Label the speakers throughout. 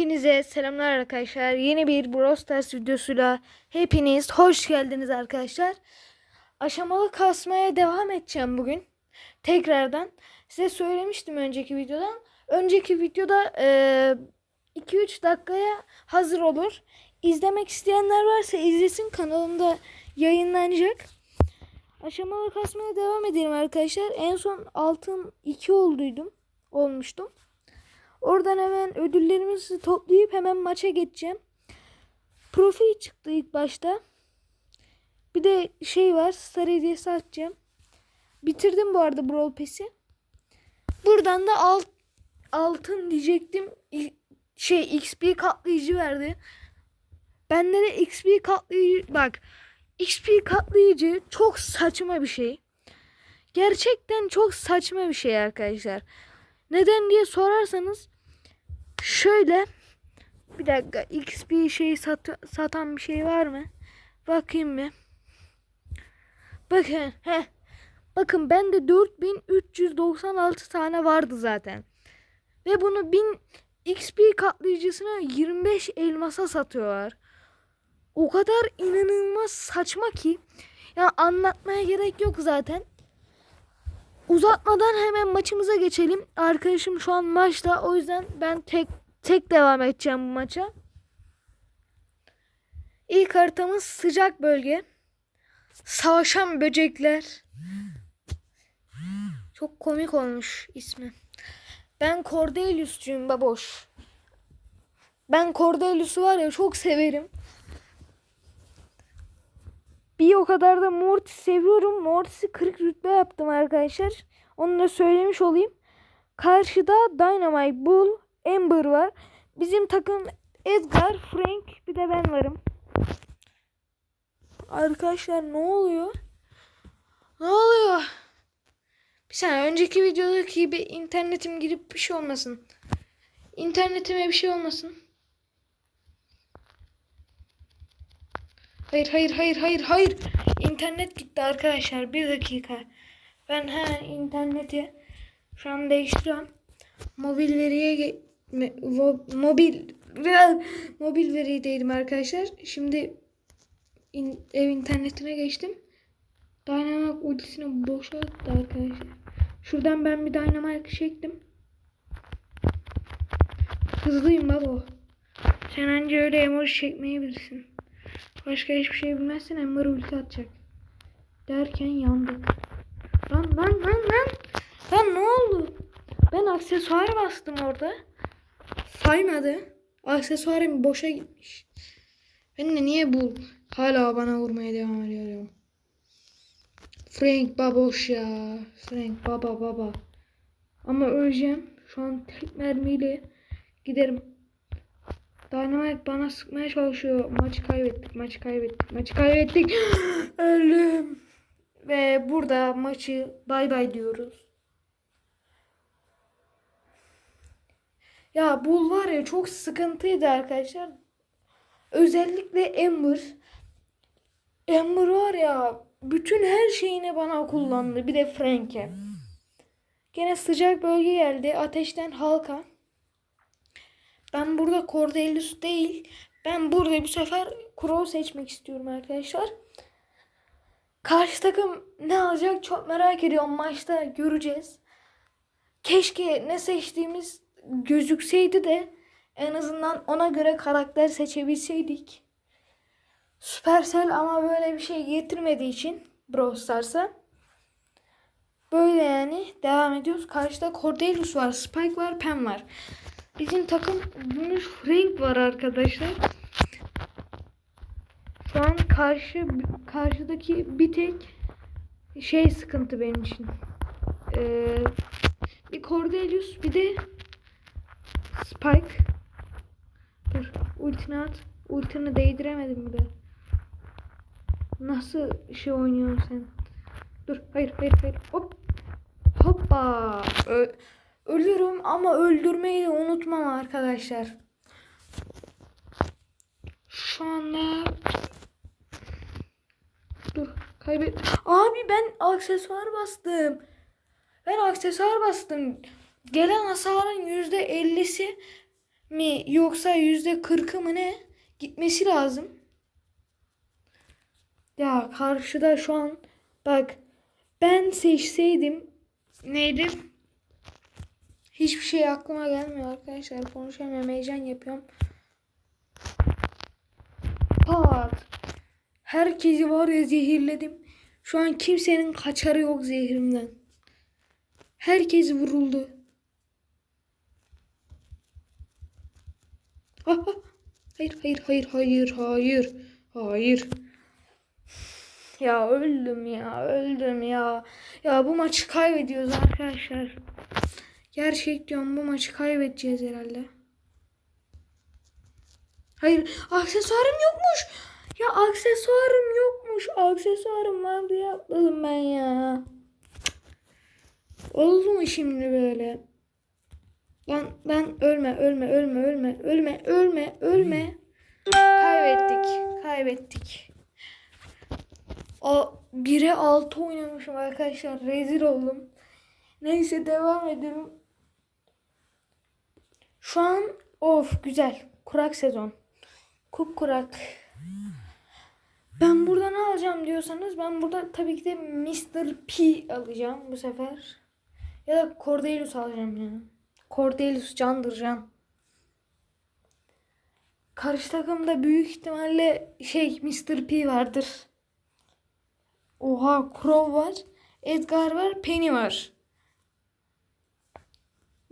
Speaker 1: Hepinize selamlar arkadaşlar. Yeni bir Brawl Stars videosuyla hepiniz hoş geldiniz arkadaşlar. Aşamalı kasmaya devam edeceğim bugün. Tekrardan. Size söylemiştim önceki videodan. Önceki videoda 2-3 dakikaya hazır olur. İzlemek isteyenler varsa izlesin kanalımda yayınlanacak. Aşamalı kasmaya devam edelim arkadaşlar. En son altın 2 olduydum. Olmuştum. Oradan hemen ödüllerimizi toplayıp hemen maça geçeceğim. Profil çıktı ilk başta. Bir de şey var. Star hediyesi açacağım. Bitirdim bu arada Brawl Pass'i. Buradan da alt, altın diyecektim. Şey XP katlayıcı verdi. Bende de XP katlayıcı bak. XP katlayıcı çok saçma bir şey. Gerçekten çok saçma bir şey arkadaşlar. Neden diye sorarsanız şöyle bir dakika XP şey sat, satan bir şey var mı? Bakayım mı? Bakın he. Bakın bende 4396 tane vardı zaten. Ve bunu 1000 XP katlayıcısına 25 elmasa satıyorlar. O kadar inanılmaz saçma ki ya anlatmaya gerek yok zaten. Uzatmadan hemen maçımıza geçelim. Arkadaşım şu an maçta. O yüzden ben tek tek devam edeceğim bu maça. İlk haritamız sıcak bölge. Savaşan böcekler. Çok komik olmuş ismi. Ben Cordelius'cuyum baboş. Ben Cordelius'u var ya çok severim. Bir o kadar da Mortis seviyorum. Mortis'i 40 rütbe yaptım arkadaşlar. Onu da söylemiş olayım. Karşıda Dynamite, Bull, Ember var. Bizim takım Edgar, Frank bir de ben varım. Arkadaşlar ne oluyor? Ne oluyor? Bir saniye önceki videodaki gibi internetim girip bir şey olmasın. İnternetime bir şey olmasın. Hayır hayır hayır hayır hayır. İnternet gitti arkadaşlar. Bir dakika. Ben hemen interneti şu an değiştiriyorum. Mobil veriye mobil mobil verideydim arkadaşlar. Şimdi in- ev internetine geçtim. Dynamite ultisini boşalttı arkadaşlar. Şuradan ben bir Dynamite çektim. Hızlıyım baba. Sen anca öyle emoji çekmeyi bilirsin. Başka hiçbir şey bilmezsen Ember ulti atacak. Derken yandık. Lan lan lan lan. Lan ne oldu? Ben aksesuar bastım orada. Saymadı. Aksesuarım boşa gitmiş. Ben de niye bu hala bana vurmaya devam ediyor? Frank baboş ya. Frank baba baba. Ama öleceğim. Şu an tek mermiyle giderim. Dynamite bana sıkmaya çalışıyor. Maçı kaybettik, maçı kaybettik, maçı kaybettik. Öldüm. Ve burada maçı bay bay diyoruz. Ya Bull var ya çok sıkıntıydı arkadaşlar. Özellikle Ember. Ember var ya bütün her şeyini bana kullandı. Bir de Frank'e. Gene sıcak bölge geldi. Ateşten halka. Ben burada Cordelius değil. Ben burada bu sefer Crow seçmek istiyorum arkadaşlar. Karşı takım ne alacak çok merak ediyorum. Maçta göreceğiz. Keşke ne seçtiğimiz gözükseydi de en azından ona göre karakter seçebilseydik. Supercell ama böyle bir şey getirmediği için Brawl Stars'a böyle yani devam ediyoruz. Karşıda Cordelius var, Spike var, Pam var. Bizim takım gümüş Frank var arkadaşlar. Şu an karşı karşıdaki bir tek şey sıkıntı benim için. Ee, bir Cordelius bir de Spike. Dur ultini at. Ultini değdiremedim bir de. Nasıl şey oynuyorsun sen? Dur hayır hayır hayır. Hop. Hoppa. Ö- Ölürüm ama öldürmeyi de unutmam arkadaşlar. Şu anda Dur kaybet. Abi ben aksesuar bastım. Ben aksesuar bastım. Gelen hasarın yüzde ellisi mi yoksa yüzde kırkı mı ne gitmesi lazım. Ya karşıda şu an bak ben seçseydim neydi? Hiçbir şey aklıma gelmiyor arkadaşlar. Konuşamıyorum. Heyecan yapıyorum. Pat. Herkesi var ya zehirledim. Şu an kimsenin kaçarı yok zehrimden. Herkes vuruldu. Ah, ah. Hayır, hayır, hayır, hayır, hayır, hayır. Ya öldüm ya, öldüm ya. Ya bu maçı kaybediyoruz arkadaşlar. Gerçek diyorum bu maçı kaybedeceğiz herhalde. Hayır, aksesuarım yokmuş. Ya aksesuarım yokmuş. Aksesuarım var diye atladım ben ya. Oldu mu şimdi böyle? Lan lan ölme ölme ölme ölme ölme ölme ölme. Kaybettik. Kaybettik. O 1'e 6 oynamışım arkadaşlar. Rezil oldum. Neyse devam edelim. Şu an of güzel. Kurak sezon. Kup kurak. Ben burada ne alacağım diyorsanız ben burada tabii ki de Mr. P alacağım bu sefer. Ya da Cordelius alacağım ya. Cordelius candır can. Karşı takımda büyük ihtimalle şey Mr. P vardır. Oha Crow var. Edgar var. Penny var.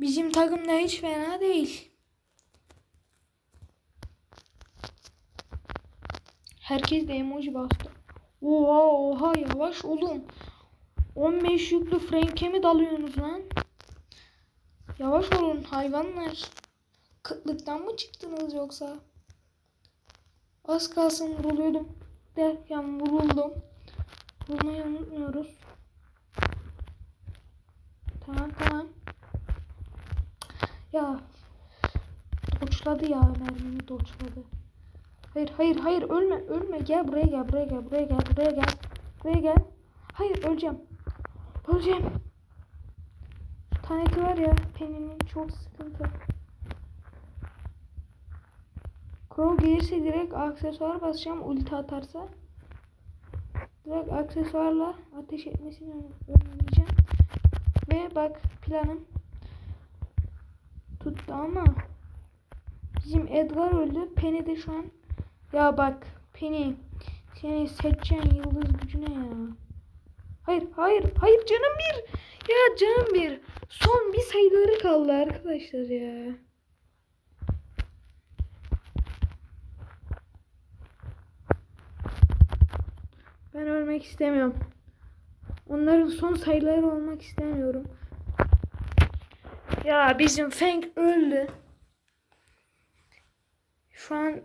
Speaker 1: Bizim takım da hiç fena değil. Herkes de emoji bastı. Oha oha yavaş olun. 15 yüklü Frank'e mi dalıyorsunuz lan? Yavaş olun hayvanlar. Kıtlıktan mı çıktınız yoksa? Az kalsın vuruluyordum. Derken vuruldum. Vurmayı unutmuyoruz. Tamam tamam. Ya doçladı ya mermimi doçladı. Hayır hayır hayır ölme ölme gel buraya gel buraya gel buraya gel buraya gel buraya gel. Hayır öleceğim. Öleceğim. Taneki var ya Penny'nin çok sıkıntı. Crow gelirse direkt aksesuar basacağım ulti atarsa. Direkt aksesuarla ateş etmesini önleyeceğim. Ve bak planım tuttu ama bizim Edgar öldü. Penny de şu an ya bak Penny seni seçeceğin yıldız gücüne ya. Hayır hayır hayır canım bir. Ya canım bir. Son bir sayıları kaldı arkadaşlar ya. Ben ölmek istemiyorum. Onların son sayıları olmak istemiyorum. Ya bizim Feng öldü. Şu an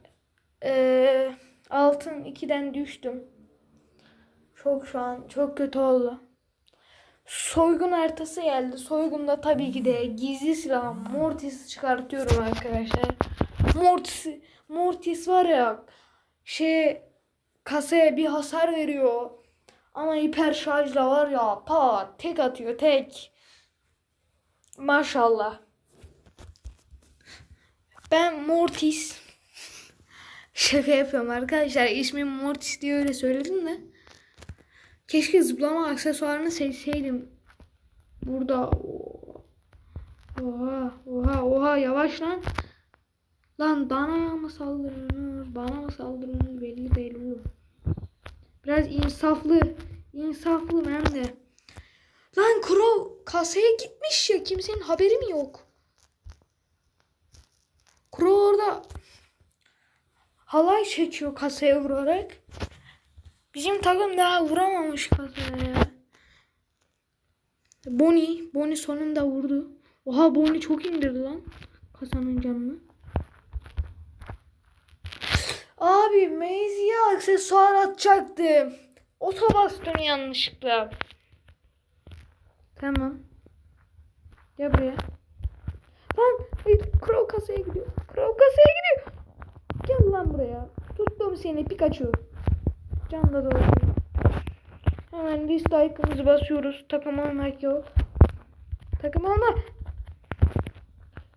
Speaker 1: eee, altın 2'den düştüm. Çok şu an çok kötü oldu. Soygun haritası geldi. Soygunda tabii ki de gizli silah Mortis çıkartıyorum arkadaşlar. Mortis, Mortis var ya şey kasaya bir hasar veriyor. Ama hiper şarjla var ya pa tek atıyor tek. Maşallah. Ben Mortis. Şaka yapıyorum arkadaşlar. İsmim Mortis diye öyle söyledim de. Keşke zıplama aksesuarını seçseydim. Burada. Oha oha oha yavaş lan. Lan bana mı saldırıyorsunuz? Bana mı saldırıyorsunuz? Belli değil oğlum. Biraz insaflı. insaflı hem de. Lan Crow kasaya gitmiş ya. Kimsenin haberi mi yok? Crow orada halay çekiyor kasaya vurarak. Bizim takım daha vuramamış kasaya ya. Bonnie, Bonnie sonunda vurdu. Oha Bonnie çok indirdi lan kasanın canını. Abi Maze'ye aksesuar atacaktım. Ota bastım yanlışlıkla. Tamam. Gel buraya. Lan hayır Crow kasaya gidiyor. Crow kasaya gidiyor. Gel lan buraya. Tuttum seni Pikachu. Canla doğru. Hemen dislike'ımızı basıyoruz. Takım almak yok. Takım alma.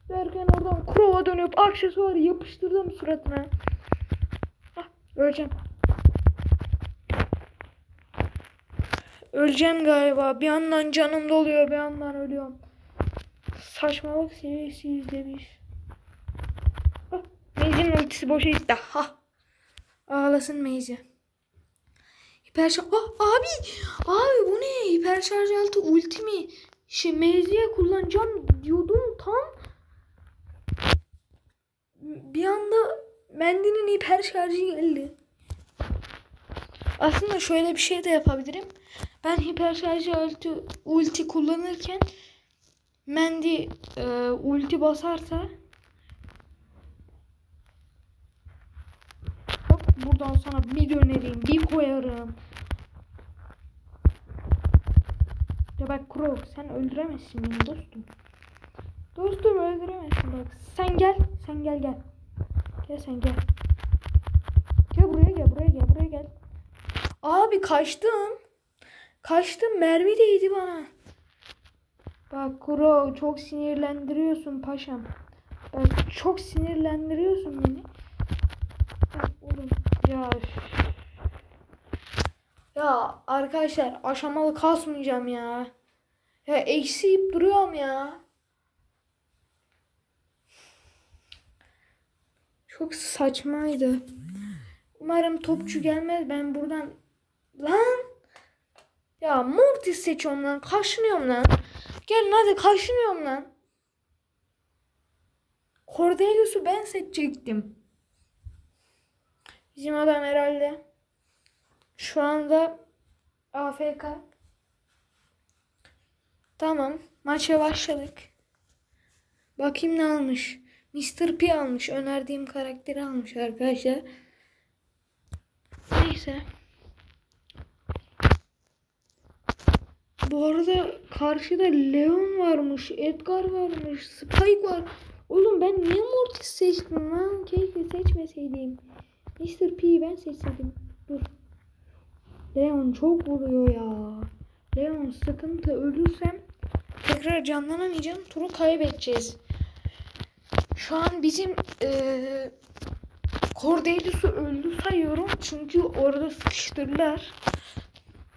Speaker 1: Derken oradan krova dönüp aksesuarı yapıştırdım suratına. Hah, öleceğim. Öleceğim galiba. Bir yandan canım doluyor, bir yandan ölüyorum. Saçmalık seviyesi yüzde bir. Hah, Maze'in ultisi boşa gitti. Ha. Ağlasın Maze. Hiper şarj... Ah, abi! Abi bu ne? Hiper şarj altı ulti mi? Şey Maze'ye kullanacağım diyordum tam. Bir anda Mendy'nin hiper şarjı geldi. Aslında şöyle bir şey de yapabilirim. Ben hiper ulti, ulti kullanırken Mendy e, ulti basarsa Hop buradan sana bir dönerim, bir koyarım. Ya bak Crow sen öldüremezsin beni dostum. Dostum öldüremezsin bak. Sen gel, sen gel gel. Gel sen gel. Gel buraya gel, buraya gel, buraya gel. Abi kaçtım. Kaçtım mermi değdi bana. Bak Crow çok sinirlendiriyorsun paşam. Bak çok sinirlendiriyorsun beni. Ya oğlum ya. Ya arkadaşlar aşamalı kasmayacağım ya. Ya eksiyip duruyorum ya. Çok saçmaydı. Umarım topçu gelmez. Ben buradan lan ya Mortis seçiyorum lan. Kaşınıyorum lan. Gelin hadi kaşınıyorum lan. Cordelius'u ben seçecektim. Bizim adam herhalde şu anda AFK. Tamam. Maça başladık. Bakayım ne almış. Mr. P almış. Önerdiğim karakteri almış arkadaşlar. Neyse. Bu arada karşıda Leon varmış. Edgar varmış. Spike var. Oğlum ben niye Mortis seçtim lan? Keşke seçmeseydim. Mr. P'yi ben seçseydim. Dur. Leon çok vuruyor ya. Leon sıkıntı. Ölürsem tekrar canlanamayacağım. Turu kaybedeceğiz. Şu an bizim eee Cordelius'u öldü sayıyorum. Çünkü orada sıkıştırdılar.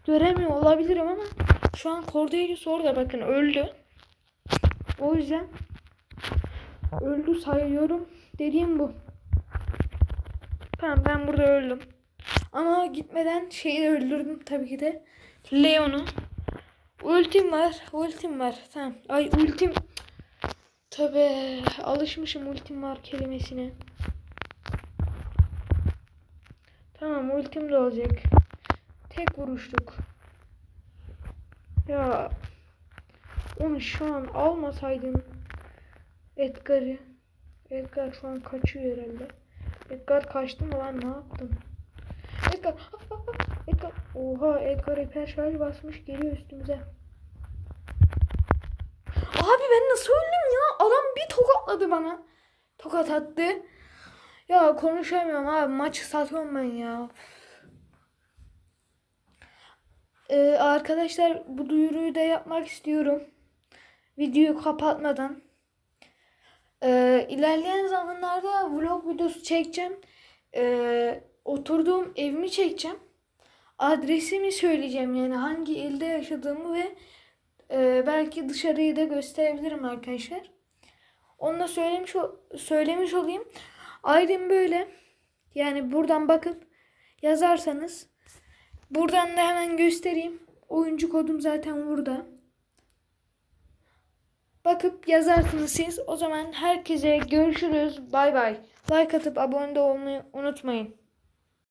Speaker 1: Göremiyor olabilirim ama şu an Cordelius orada bakın öldü. O yüzden öldü sayıyorum. Dediğim bu. Tamam ben burada öldüm. Ama gitmeden şeyi öldürdüm tabii ki de. Leon'u. Ultim var. Ultim var. Tamam. Ay ultim. Tabi alışmışım ultim var kelimesine. Tamam ultim de olacak. Tek vuruşluk. Ya onu şu an almasaydın Edgar'ı. Edgar şu an kaçıyor herhalde. Edgar kaçtı mı lan ne yaptın? Edgar. Edgar. Oha Edgar hiper basmış geliyor üstümüze. Abi ben nasıl öldüm ya? Adam bir tokatladı bana. Tokat attı. Ya konuşamıyorum abi. Maçı satıyorum ben ya. Ee, arkadaşlar bu duyuruyu da yapmak istiyorum. Videoyu kapatmadan. Ee, ilerleyen zamanlarda vlog videosu çekeceğim. Ee, oturduğum evimi çekeceğim. Adresimi söyleyeceğim yani hangi ilde yaşadığımı ve e, belki dışarıyı da gösterebilirim arkadaşlar. Onu da söylemiş söylemiş olayım. Aydın böyle. Yani buradan bakıp yazarsanız buradan da hemen göstereyim. Oyuncu kodum zaten burada. Bakıp yazarsınız siz. O zaman herkese görüşürüz. Bay bay. Like atıp abone olmayı unutmayın.